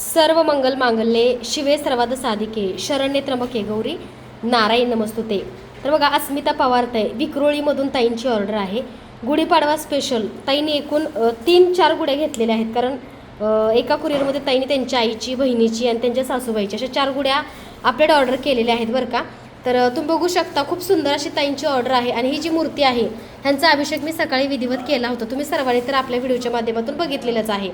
सर्व मंगल मांगल्ये शिवे सर्वाद साधिके शरण्ये त्र्यंबके गौरी नारायण नमस्तुते. तर बघा अस्मिता पवार ताई विक्रोळीमधून ताईंची ऑर्डर आहे. गुढीपाडवा स्पेशल ताईने एकूण तीन चार गुड्या घेतलेल्या आहेत. कारण एका कुरिअरमध्ये ताईने त्यांच्या आईची बहिणीची आणि त्यांच्या सासूबाईची अशा चार गुड्या आपल्याकडे ऑर्डर केलेल्या आहेत बरं का. तर तुम्ही बघू शकता खूप सुंदर अशी ताईंची ऑर्डर आहे आणि ही जी मूर्ती आहे ह्यांचा अभिषेक मी सकाळी विधिवत केला होता. तुम्ही सर्वांनी तर आपल्या व्हिडिओच्या माध्यमातून बघितलेलंच आहे.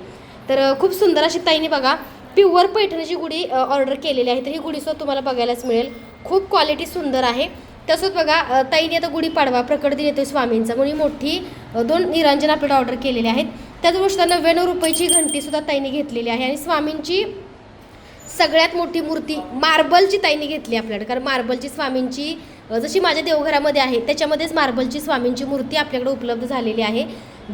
तर खूप सुंदर अशी ताईने बघा प्युअर पैठणीची गुढी ऑर्डर केलेली आहे. तर ही गुढीसुद्धा तुम्हाला बघायलाच मिळेल. खूप क्वालिटी सुंदर आहे. तसंच बघा ताईने आता गुढीपाडवा प्रकट दिन येतो स्वामींचा. म्हणून मोठी दोन निरांजन आपल्याला ऑर्डर केलेले आहेत. त्याच गोष्ट नव्याण्णव रुपयाची घंटीसुद्धा ताईने घेतलेली आहे. आणि स्वामींची सगळ्यात मोठी मूर्ती मार्बलची ताईने घेतली आपल्याकडे. कारण मार्बलची स्वामींची जशी माझ्या देवघरामध्ये आहे त्याच्यामध्येच मार्बलची स्वामींची मूर्ती आपल्याकडे उपलब्ध झालेली आहे.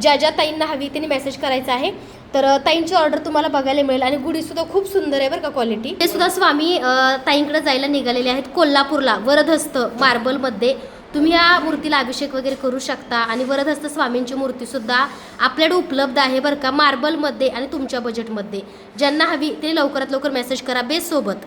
ज्या ज्या ताईंना हवी त्यांनी मेसेज करायचा आहे. तर ताईंची ऑर्डर तुम्हाला बघायला मिळेल आणि गुढीसुद्धा खूप सुंदर आहे बरं का क्वालिटी. ते सुद्धा स्वामी ताईंकडे जायला निघालेले आहेत कोल्हापूरला वरदहस्त मार्बलमध्ये. तुम्ही या मूर्तीला अभिषेक वगैरे करू शकता आणि वरदहस्त स्वामींची मूर्तीसुद्धा आपल्याकडे उपलब्ध आहे बरं का मार्बलमध्ये आणि तुमच्या बजेटमध्ये. ज्यांना हवी ते लवकरात लवकर मेसेज करा बेसोबत.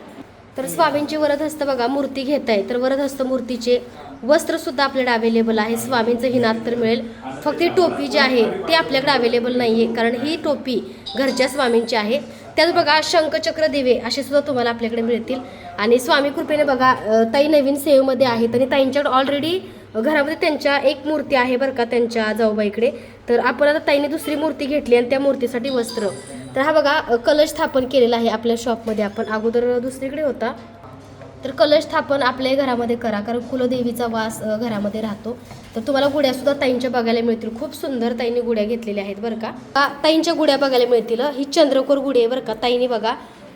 तर स्वामींची वरदहस्त बघा मूर्ती घेत आहे तर वरदहस्त मूर्तीचे वस्त्रसुद्धा आपल्याकडे अवेलेबल आहे. स्वामींचं हिनात तर मिळेल. फक्त ही टोपी जी आहे ती आपल्याकडे अवेलेबल नाही आहे कारण ही टोपी घरच्या स्वामींची आहे. त्यात बघा शंखचक्र दिवे असे सुद्धा तुम्हाला आपल्याकडे मिळतील. आणि स्वामी कृपेने बघा ताई नवीन सेवेमध्ये आहेत आणि ताईंच्याकडे ऑलरेडी घरामध्ये त्यांच्या एक मूर्ती आहे बरं का त्यांच्या जाऊबाईकडे तर आपण आता ताईने दुसरी मूर्ती घेतली आणि त्या मूर्तीसाठी वस्त्र. तर हा बघा कलश स्थापन केलेला आहे आपल्या शॉपमध्ये आपण अगोदर दुसरीकडे होता. तर कलश स्थापन आपल्या घरामध्ये करा कारण कुलदेवीचा वास घरामध्ये राहतो. तर तुम्हाला गुड्या सुद्धा ताईंच्या बघायला मिळतील. खूप सुंदर ताईंनी गुड्या घेतलेल्या आहेत बरं का. ताईंच्या गुड्या बघायला मिळतील ही चंद्रकोर गुढी आहे बरं का. ताईंनी बघा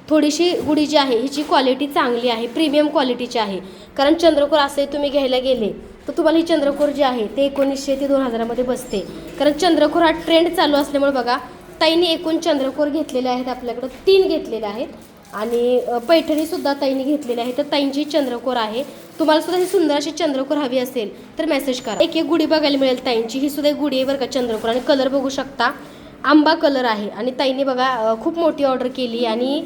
थोडीशी गुढी जी आहे हिची क्वालिटी चांगली आहे प्रीमियम क्वालिटीची आहे. कारण चंद्रकोर असे तुम्ही घ्यायला गेले तर तुम्हाला ही चंद्रकोर जी आहे ते एकोणीसशे ते दोन हजारामध्ये बसते. कारण चंद्रकोर हा ट्रेंड चालू असल्यामुळे बघा ताईंनी एकूण चंद्रकोर घेतलेले आहेत आपल्याकडं तीन घेतलेले आहेत. आणि पैठणीसुद्धा ताईंनी घेतलेली आहे. तर ताईंची चंद्रकोर आहे. तुम्हाला सुद्धा ही सुंदर अशी चंद्रकोर हवी असेल तर मेसेज करा. एक एक गुढी बघायला मिळेल ताईंची. ही सुद्धा एक गुढी आहे बरं का चंद्रकोर. आणि कलर बघू शकता आंबा कलर आहे. आणि ताईंनी बघा खूप मोठी ऑर्डर केली आणि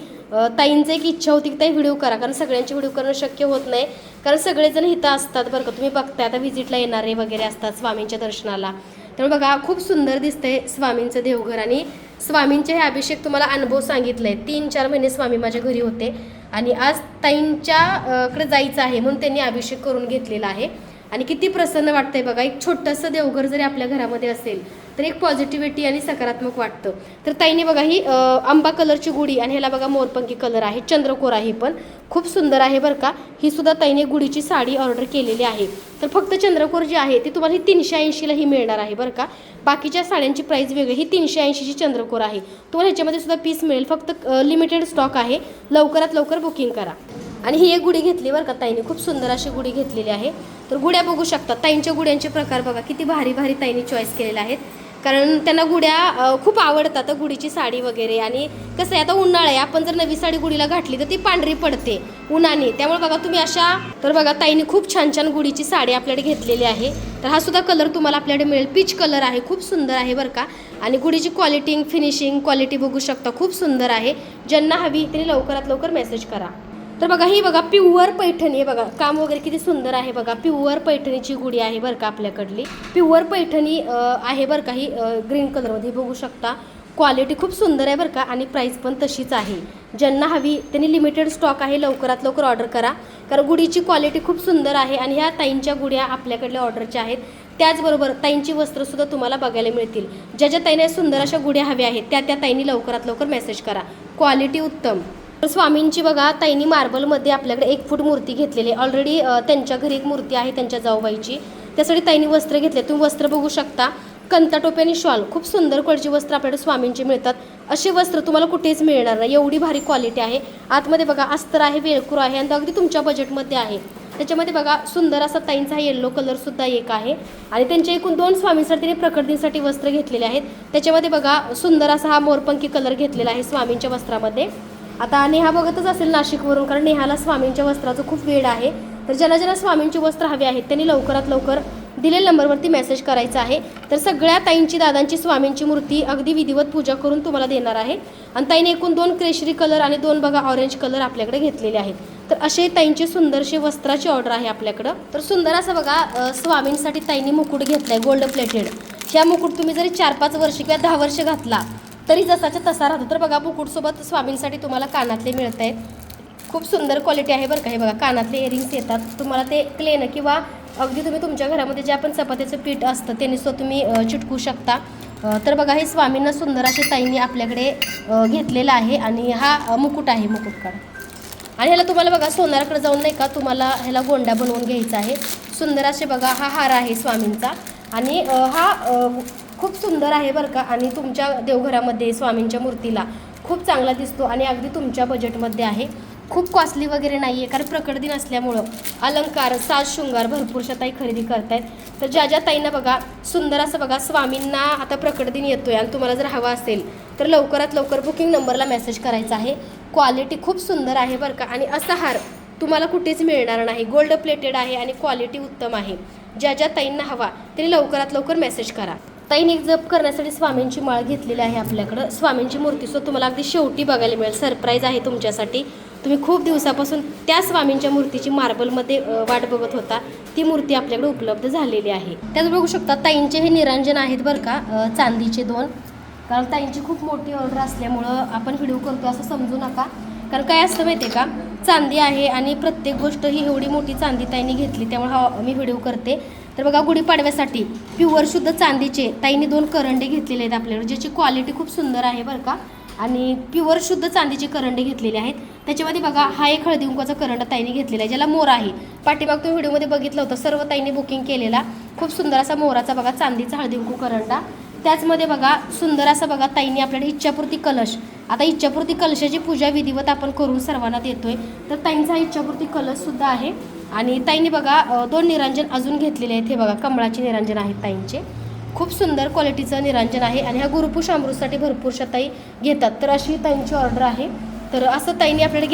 ताईंचं एक इच्छा होती की ताई व्हिडिओ करा. कारण सगळ्यांची व्हिडिओ करणं शक्य होत नाही. कारण सगळेजण इथं असतात बरं का. तुम्ही बघताय आता व्हिजिटला येणारे वगैरे असतात स्वामींच्या दर्शनाला. त्यामुळे बघा खूप सुंदर दिसतंय स्वामींचं देवघर. आणि स्वामींचे हे अभिषेक तुम्हाला अनुभव सांगितलाय तीन चार महिने स्वामी माझ्या घरी होते. आणि आज ताईंच्याकडे जायचं आहे म्हणून त्यांनी अभिषेक करून घेतलेला आहे. आणि किती प्रसन्न वाटतंय बघा एक छोटंसं देवघर जरी आपल्या घरामध्ये असेल तर एक पॉझिटिव्हिटी आणि सकारात्मक वाटतं. तर ताईने बघा ही आंबा कलरची गुढी आणि ह्याला बघा मोरपंखी कलर आहे चंद्रकोर आहे पण. खूप सुंदर आहे बरं का. ही सुद्धा ताईने गुढीची साडी ऑर्डर केलेली आहे. तर फक्त चंद्रकोर जी आहे ती तुम्हाला ही तीनशे ऐंशीला ही मिळणार आहे बरं का. बाकीच्या साड्यांची प्राईस वेगळी ही तीनशे ऐंशीची चंद्रकोर आहे. तुम्हाला ह्याच्यामध्ये सुद्धा पीस मिळेल फक्त लिमिटेड स्टॉक आहे. लवकरात लवकर बुकिंग करा. आणि ही एक गुढी घेतली बरं का ताईने खूप सुंदर अशी गुढी घेतलेली आहे. तर गुड्या बघू शकता ताईंच्या गुड्यांचे प्रकार बघा किती भारी भारी ताईने चॉईस केलेले आहेत. कारण त्यांना गुड्या खूप आवडतात गुडीची गुढीची साडी वगैरे. आणि कसं आहे आता उन्हाळा आहे आपण जर नवी साडी गुढीला घातली तर ती पांढरी पडते उन्हाने. त्यामुळे बघा तुम्ही अशा तर बघा ताईने खूप छान छान गुढीची साडी आपल्याकडे घेतलेली आहे. तर हा सुद्धा कलर तुम्हाला आपल्याकडे मिळेल. पीच कलर आहे खूप सुंदर आहे बरं का. आणि गुढीची क्वालिटी फिनिशिंग क्वालिटी बघू शकता खूप सुंदर आहे. ज्यांना हवी त्यांनी लवकरात लवकर मेसेज करा. तर बघा ही बघा प्युअर पैठणी आहे बघा काम वगैरे किती सुंदर आहे बघा. प्युअर पैठणीची गुढी आहे बरं का आपल्याकडली. प्युअर पैठणी आहे बरं का ही ग्रीन कलरमध्ये बघू शकता क्वालिटी खूप सुंदर आहे बरं का आणि प्राईस पण तशीच आहे. ज्यांना हवी त्यांनी लिमिटेड स्टॉक आहे लवकरात लवकर ऑर्डर करा. कारण गुढीची क्वालिटी खूप सुंदर आहे आणि ह्या ताईंच्या गुढ्या आपल्याकडल्या ऑर्डरच्या आहेत. त्याचबरोबर ताईंची वस्त्रसुद्धा तुम्हाला बघायला मिळतील. ज्या ज्या ताईने सुंदर अशा गुढ्या हव्या आहेत त्या त्या ताईंनी लवकरात लवकर मेसेज करा. क्वालिटी उत्तम. तर स्वामींची बघा ताईनी मार्बलमध्ये आपल्याकडे एक फूट मूर्ती घेतलेली आहे. ऑलरेडी त्यांच्या घरी एक मूर्ती आहे त्यांच्या जाऊबाईची. त्यासाठी ताईनी वस्त्र घेतले. तुम्ही वस्त्र बघू शकता. कंता टोपी आणि शॉल. खूप सुंदर क्वालिटीची वस्त्र आपल्याकडे स्वामींची मिळतात. असे वस्त्र तुम्हाला कुठेच मिळणार नाही. एवढी भारी क्वालिटी आहे. आतमध्ये बघा अस्तर आहे वेळकूर आहे आणि अगदी तुमच्या बजेटमध्ये आहे. त्याच्यामध्ये बघा सुंदर असा ताईंचा हा येल्लो कलर सुद्धा एक आहे. आणि त्यांच्या एकूण दोन स्वामींसाठी त्यांनी प्रकटदिनसाठी वस्त्र घेतलेले आहेत. त्याच्यामध्ये बघा सुंदर असा हा मोरपंखी कलर घेतलेला आहे स्वामींच्या वस्त्रामध्ये. आता नेहा बघतच असेल नाशिकवरून कारण नेहाला स्वामींच्या वस्त्राचं खूप वेळ आहे. तर ज्यांना ज्यांना स्वामींची वस्त्र हवी आहेत त्यांनी लवकरात लवकर दिलेल्या नंबरवरती मेसेज करायचा आहे. तर सगळ्या ताईंची दादांची स्वामींची मूर्ती अगदी विधिवत पूजा करून तुम्हाला देणार आहे. आणि ताईने एकूण दोन क्रेशरी कलर आणि दोन बघा ऑरेंज कलर आपल्याकडे घेतलेले आहेत. तर असे ताईंची सुंदरशी वस्त्राची ऑर्डर आहे आपल्याकडं. तर सुंदर असं बघा स्वामींसाठी ताईंनी मुकुट घेतलाय गोल्ड प्लेटेड ह्या मुकुट तुम्ही जरी चार पाच वर्ष किंवा दहा वर्ष घातला तरी जसाच्या तसा राहतो तर बघा बुकुटसोबत स्वामींसाठी तुम्हाला कानातले मिळत आहेत खूप सुंदर क्वालिटी आहे बरं का हे बघा. कानातले इयरिंग्स येतात. तुम्हाला ते क्लेन किंवा अगदी तुम्ही तुमच्या घरामध्ये जे आपण चपात्याचं पीठ असतं त्याने सुद्धा तुम्ही चिटकू शकता. तर बघा हे स्वामींना सुंदर असे ताईंनी आपल्याकडे घेतलेला घेतलेलं आहे आणि हा मुकुट आहे मुकुटकड. आणि ह्याला तुम्हाला बघा सोनाराकडे जाऊन नाही का तुम्हाला ह्याला गोंडा बनवून घ्यायचा आहे. सुंदर असे बघा हा हार आहे स्वामींचा. आणि हा खूप सुंदर आहे बरं का. आणि तुमच्या देवघरामध्ये स्वामींच्या मूर्तीला खूप चांगला दिसतो आणि अगदी तुमच्या बजेटमध्ये आहे. खूप कॉस्टली वगैरे नाही आहे कारण प्रकट दिन असल्यामुळं अलंकार साज शृंगार भरपूरशा ताई खरेदी करतायत. तर ज्या ज्या ताईंना बघा सुंदर असं बघा स्वामींना आता प्रकट दिन येतो आहे आणि तुम्हाला जर हवा असेल तर लवकरात लवकर बुकिंग नंबरला मेसेज करायचा आहे. क्वालिटी खूप सुंदर आहे बरं का. आणि असा हार तुम्हाला कुठेच मिळणार नाही. गोल्ड प्लेटेड आहे आणि क्वालिटी उत्तम आहे. ज्या ज्या ताईंना हवा त्यांनी लवकरात लवकर मेसेज करा. ताईने जप करण्यासाठी स्वामींची माळ घेतलेली आहे आपल्याकडं. स्वामींची मूर्ती सो तुम्हाला अगदी शेवटी बघायला मिळेल. सरप्राईज आहे तुमच्यासाठी. तुम्ही खूप दिवसापासून त्या स्वामींच्या मूर्तीची मार्बलमध्ये वाट बघत होता. ती मूर्ती आपल्याकडे उपलब्ध झालेली आहे. त्यात बघू शकता ताईंचे हे निरांजन आहेत बरं का चांदीचे दोन. कारण ताईंची खूप मोठी ऑर्डर असल्यामुळं आपण व्हिडिओ करतो असं समजू नका. कारण काय असतं माहिती आहे का? चांदी आहे आणि प्रत्येक गोष्ट ही एवढी मोठी चांदी ताईने घेतली त्यामुळे हा मी व्हिडिओ करते. तर बघा गुढीपाडव्यासाठी प्युअर शुद्ध चांदीचे ताईंनी दोन करंडे घेतलेले आहेत आपल्याकडे ज्याची क्वालिटी खूप सुंदर आहे बरं का. आणि प्युअर शुद्ध चांदीचे करंडे घेतलेले आहेत. त्याच्यामध्ये बघा हा एक हळदी कुंकाचा करंडा ताईने घेतलेला आहे ज्याला मोर आहे. पाठीमाग तुम्ही व्हिडिओमध्ये बघितलं होतं सर्व ताईने बुकिंग केलेला. खूप सुंदर असा मोराचा बघा चांदीचा हळदी कुंकू करंडा. त्याचमध्ये बघा सुंदर असा बघा ताईंनी आपल्याकडे इच्छापूर्ती कलश. आता इच्छापूर्ती कलशाची पूजा विधिवत आपण करून सर्वांना देतोय. तर ताईंचा हा इच्छापूर्ती कलशसुद्धा आहे. आणि ताईंनी बघा दोन निरांजन अजून घेतलेले आहेत. हे बघा कमळाचे निरांजन आहेत ताईंचे. खूप सुंदर क्वालिटीचं निरांजन आहे आणि हा गुरुपुष अमृतसाठी भरपूरशा ताई घेतात. तर अशी ताईंची ऑर्डर आहे. तर असं ताईंनी आपल्याला